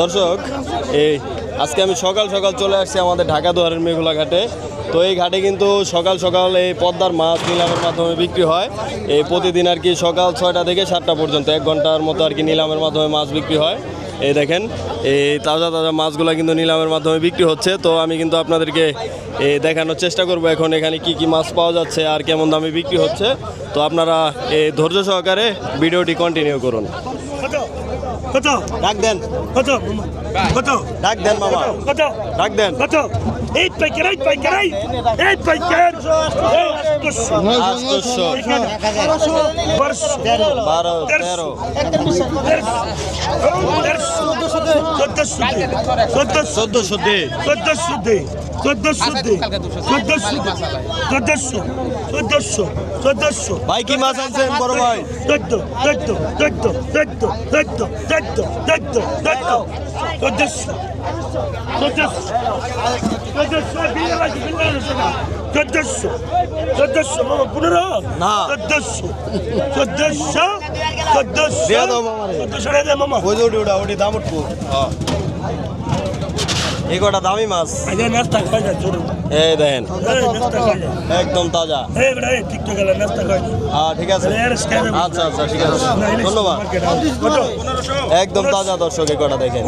দর্শক, এই আজকে আমি সকাল সকাল চলে আসছি আমাদের ঢাকা দুয়ারের মেঘুলা ঘাটে। তো এই ঘাটে কিন্তু সকাল সকাল এই পদ্মার মাছ, নিলামের মাধ্যমে বিক্রি হয়। এই প্রতিদিন আর কি সকাল ছয়টা থেকে সাতটা পর্যন্ত, এক ঘণ্টার মতো আর কি নিলামের মাধ্যমে মাছ বিক্রি হয়। এই দেখেন, এই তাজা তাজা মাছগুলো কিন্তু নিলামের মাধ্যমে বিক্রি হচ্ছে। তো আমি কিন্তু আপনাদেরকে দেখানোর চেষ্টা করব এখন এখানে কি কি মাছ পাওয়া যাচ্ছে আর কেমন দামে বিক্রি হচ্ছে। তো আপনারা এই ধৈর্য সহকারে ভিডিওটি কন্টিনিউ করুন। কত ডাক দেন কত কত ডাক দেন মামা কত ডাক দেন কত এই পাইকার এই পাইকার এই এই পাইকার চোদ্দশো দে চোদ্দশো দে চোদ্দশো দে চোদ্দশো চোদ্দশো চোদ্দশো চোদ্দশো ভাই কি মাছ আনছেন বড় ভাই চোদ্দ চোদ্দ চোদ্দ চোদ্দ চোদ্দ চোদ্দ চোদ্দ চোদ্দ চোদ্দশো চোদ্দশো চোদ্দশো চোদ্দশো পনেরো? না। চোদ্দশো চোদ্দশো চোদ্দশো চোদ্দশো মামা। ওই দাম উঠবো। হ্যাঁ। এই কটা দামি মাছ। এই দেখেন। একদম তাজা। হ্যাঁ ঠিক আছে। আচ্ছা আচ্ছা ঠিক আছে। ধন্যবাদ। একদম তাজা দর্শক এই কটা দেখেন।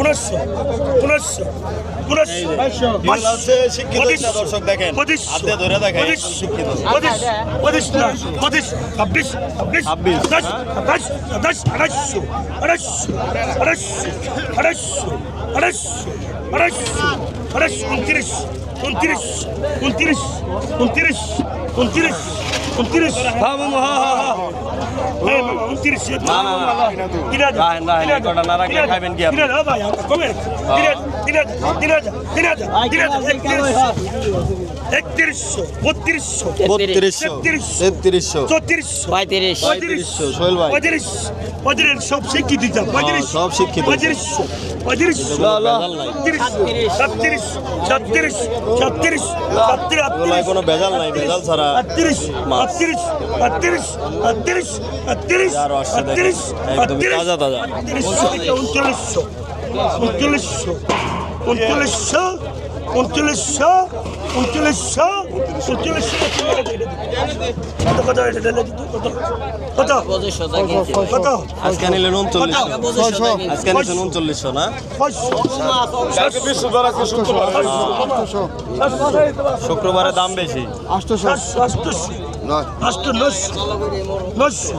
শিক্ষিত দর্শক দেখেন। হাতে ধরে দেখেন শিক্ষিত। ছাব্বিশ উনত্রিশ উনত্রিশ উনত্রিশ উনত্রিশ উনত্রিশ উনত্রিশ। হ্যাঁ হ্যাঁ হ্যাঁ উনত্রিশ। না, না, না। না। কি আপনি? একত্রিশশো বত্রিশশো বত্রিশশো তেত্রিশশো চৌত্রিশশো পঁয়ত্রিশ পঁয়ত্রিশশো সোহেল ভাই পঁয়ত্রিশ পঁয়ত্রিশ সব শিক্ষিত পঁয়ত্রিশ হ্যাঁ, সব শিক্ষিত। পঁয়ত্রিশশো পঁয়ত্রিশশো। ছত্রিশ ছত্রিশ ছত্রিশ ছত্রিশ এগুলোয় কোনো ভেজাল নাই, ভেজাল ছাড়া আটত্রিশ। আটত্রিশ আটত্রিশ আটত্রিশ আটত্রিশ আরও আসছে দেখেন। আটত্রিশ একদমই তাজা তাজা। উনচল্লিশশো উনচল্লিশশো উনচল্লিশশো উনচল্লিশশো উনচল্লিশশো উনচল্লিশশো উনচল্লিশশো কত কত এটা দিলে কত কত? পঁচিশশো টাকা কিনছি কত? আজকে নিলেন উনচল্লিশশো। পঁচিশশো টাকা কিনছি আজকে নিলেন উনচল্লিশশো না? শুক্রবারে দাম বেশি। আটশো আটশো আটশো। নশো নশো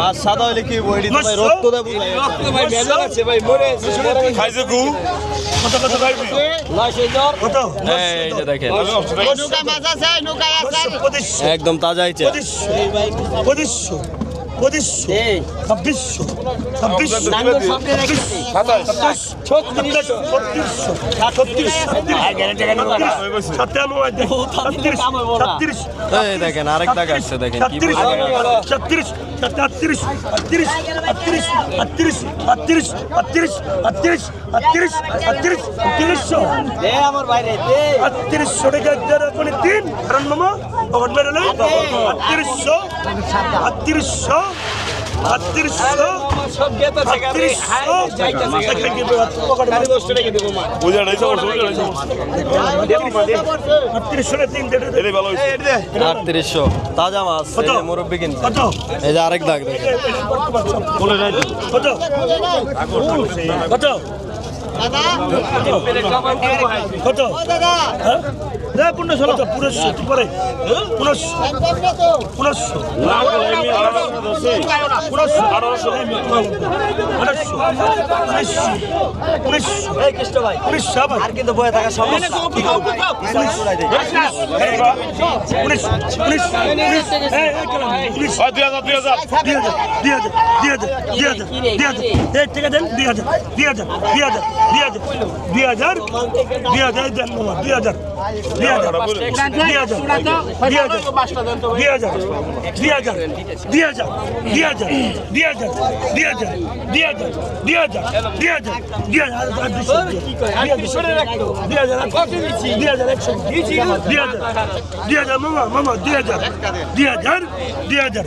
মাছ সাদা হইলে কি একদম তাজা হইছে পঁচিশশো ছাব্বিশশো ছাব্বিশশো ছত্রিশশো ছত্রিশ দেখেন আরেক দাগ আসছে দেখেন ছত্রিশ। ছত্রিশ আমার বাইরে টাকা তিন কারণ মামা তাজা মাছ মুরব্বী কিন্তু এই যে আরেক দাগ কত কত? কত কত হ্যাঁ? পনেরো ষোলো পনেরোশো কি পরে। পনেরোশো। পনেরোশো। পনেরোশো আঠারোশো। উনিশশো উনিশশো উনিশশো আবার। আর কিন্তু বয়ে থাকা সমস্যা উনিশ উনিশ উনিশ এই, এই, কেন? উনিশ দুই হাজার দুই হাজার। দুই হাজার দুই হাজার দুই হাজার দুই হাজার দুই হাজার। দেন দুই হাজার দুই হাজার দুই হাজার দুই হাজার। দুই হাজার দুই হাজার দেন মামা দুই হাজার দুই হাজার দুই হাজার দুই হাজার দুই হাজার দুই হাজার দুই হাজার দুই হাজার দুই হাজার দুই হাজার দুই হাজার দুই হাজার দুই হাজার দুই হাজার দুই হাজার দুই হাজার একশো দুই হাজার দুই হাজার মামা মামা দুই হাজার দুই হাজার দুই হাজার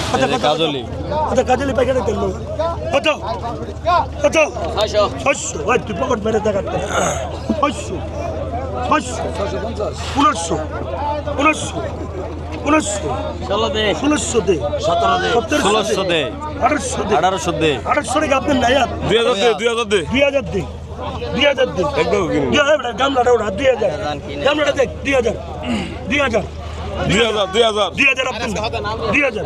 কাজলি। আচ্ছা কাজলি পাইকারি তেল কত কত ছয়শো। ওই তুই পকেট মেরে দেখা ছয়শো। ছয়শো। পনেরোশো পনেরোশো পনেরোশো ষোলো দে। ষোলোশো দে। সতেরো দে। ষোলোশো দে। আঠারোশো দে। আঠারোশো দে। আঠারোশো টাকা আপনার নাই দুই হাজার দে দুই হাজার দে। দুই হাজার দে। দুই হাজার দে। গামলাটা ওটা দুই হাজার। গামলাটা দেখ দুই হাজার। দুই হাজার। দুই হাজার দুই হাজার দুই হাজার দুই হাজার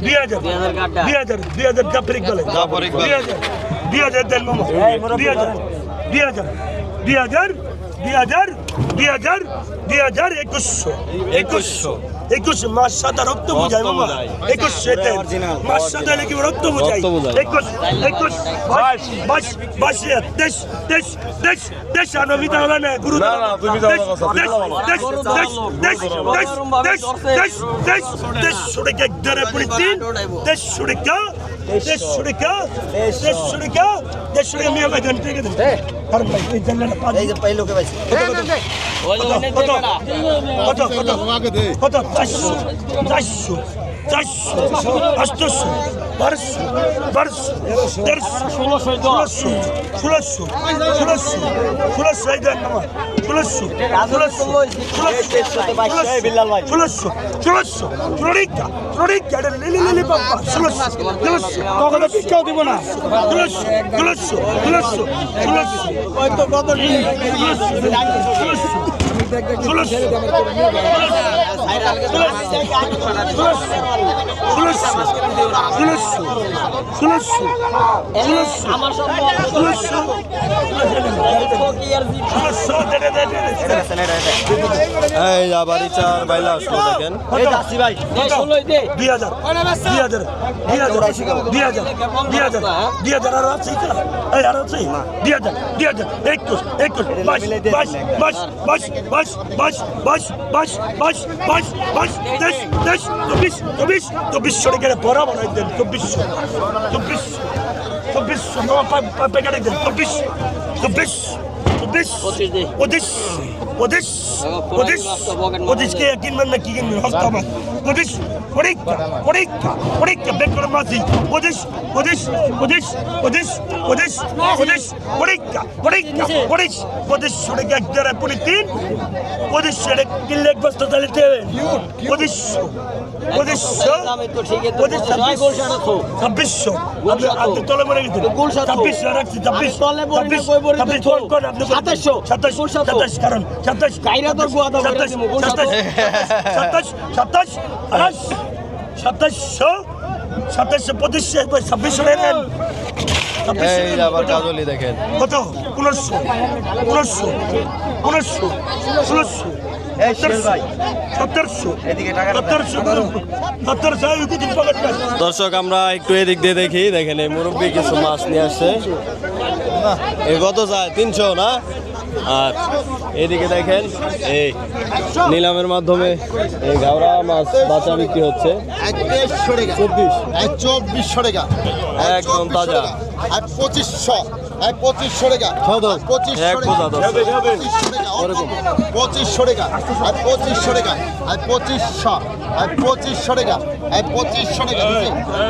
দুই হাজার দুই হাজার দুই হাজার জাফর ইকবালে জাফর ইকবাল। দুই হাজার দুই হাজার দেন মামা দুই হাজার দুই হাজার দুই হাজার দুই হাজার দুই হাজার দুই হাজার একুশশো একুশশো একুশ মাস সাদা রক্ত বোঝায় মামা একুশ মাস সাদা নাকি রক্ত বোঝায় একুশ একুশ বাইশ বাইশ বাইশ তেইশ তেইশ তেইশ তেইশ আর নমিতা হলো না গুরু না, না, তুমি যাও না, কথা, তুমি যাও না। তেইশ তেইশ তেইশ তেইশ তেইশ তেইশ তেইশ তেইশ সুরেখা এক ধরে পড়ি তিন তেইশ সুরেখা তেইশ সুরেখা তেইশ সুরেখা তেইশ সুরেখা মিয়া ভাই জানতে গেছেন আর ভাই এই জানলে পাঁচ এই যে পাইলোকে পাইছি ওই যে অনেক কত কত কত কত কত চারশো চারশো চারশো আটশো বারোশো বারোশো তেরোশো ষোলোশো ষোলোশো ষোলোশো ষোলোশো ষোলোশো এই দেন নামা ষোলোশো ষোলোশো ষোলোশো ষোলোশো ষোলোশো ফ্লোরিকা এটা লিলি লিলি পাপ্পা ষোলোশো ষোলোশো কখনো কেউ দিব না ষোলোশো ষোলোশো ষোলোশো ষোলোশো হয়তো কত ষোলোশো ষোলোশো এই আবার চার বাইলা আসলো দেখেন। ভাই। দে ষোলোই দে। দুই হাজার দুই হাজার দুই হাজার দুই হাজার দুই হাজার দুই হাজার আর আছে? এই আর আছে। দুই হাজার দুই হাজার একুশ একুশ বাইশ বাইশ বাইশ বাইশ baş, baş, baş, baş, baş, baş, baş, deş, deş, চব্বিশ চব্বিশ চব্বিশ সরে গেলে বড় বড় একদিন চব্বিশ চব্বিশ চব্বিশ পেটে একদিন চব্বিশ চব্বিশ ওদেশকে কিনবেন না কি কিনবেন হস্ত হবে। ওদেশ পরীক্ষা পরীক্ষা পরীক্ষা বের করে মাসি। ওদেশ ওদেশ ওদেশ ওদেশ ওদেশ ওদেশ পরীক্ষা পরীক্ষা পরিশ ওদেশ সড়ে এক দ্বারা পরি তিন। ওদেশ সড়ে কিনলে এক বস্তা তাহলে দেবেন ওদেশ ওদেশ ওদেশ ছাব্বিশশো আপনি তলে মরে গেছেন। ছাব্বিশশো রাখছি ছাব্বিশ ছাব্বিশ ছাব্বিশ ফোন করেন আপনি সাতাশ কারণ সাতাশ সাতাশ সাতাশ দর্শক আমরা একটু এদিক দিয়ে দেখি। দেখেন এই মুরব্বী কিছু মাছ নিয়ে আসে এ কত যায় তিনশো না? আর এদিকে দেখেন এই নিলামের মাধ্যমে এই গাওরা মাছ বাচ্চা বিক্রি হচ্ছে। চব্বিশ। চব্বিশশো টাকা। একদম তাজা। আর পঁচিশশো। পঁচিশশো টাকা। পঁচিশশো টাকা। আর পঁচিশশো টাকা। আর পঁচিশশো। পঁচিশশো টাকা পঁচিশশো টাকা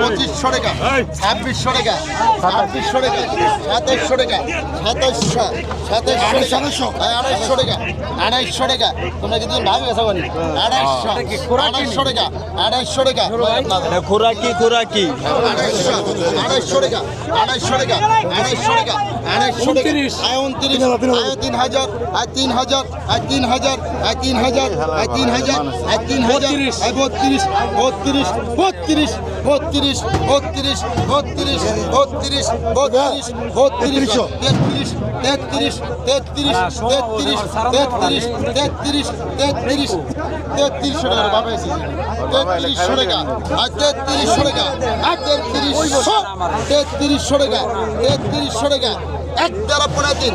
পঁচিশশো টাকা ছাব্বিশশো টাকা ছাব্বিশশো টাকা সাতাইশশো টাকা সাতাইশশো সাতাইশশো টাকা আড়াইশো। টাকা আড়াইশো টাকা। তোমরা কিন্তু ভাবি গেছো আড়াইশো আড়াইশো টাকা আড়াইশো টাকা। এটা খোরাকি খোরাকি। আড়াইশো আড়াইশো টাকা আড়াইশো টাকা আড়াইশো টাকা আড়াইশো টাকা। আয় উনত্রিশ আয় তিন হাজার আয় তিন হাজার আয় তিন হাজার আয় তিন হাজার আয় তিন হাজার আয় তিন হাজার বত্রিশ বত্রিশ বত্রিশ বত্রিশ বত্রিশ বত্রিশ বত্রিশ বত্রিশ বত্রিশ তেত্রিশ তেত্রিশ তেত্রিশ তেত্রিশ তেত্রিশ তেত্রিশ তেত্রিশ তেত্রিশশো টাকা বাবা তেত্রিশশো টাকা আর তেত্রিশশো টাকা আর তেত্রিশশো তেত্রিশশো টাকা তেত্রিশশো টাকা এক দ্বারা পনেরো দিন।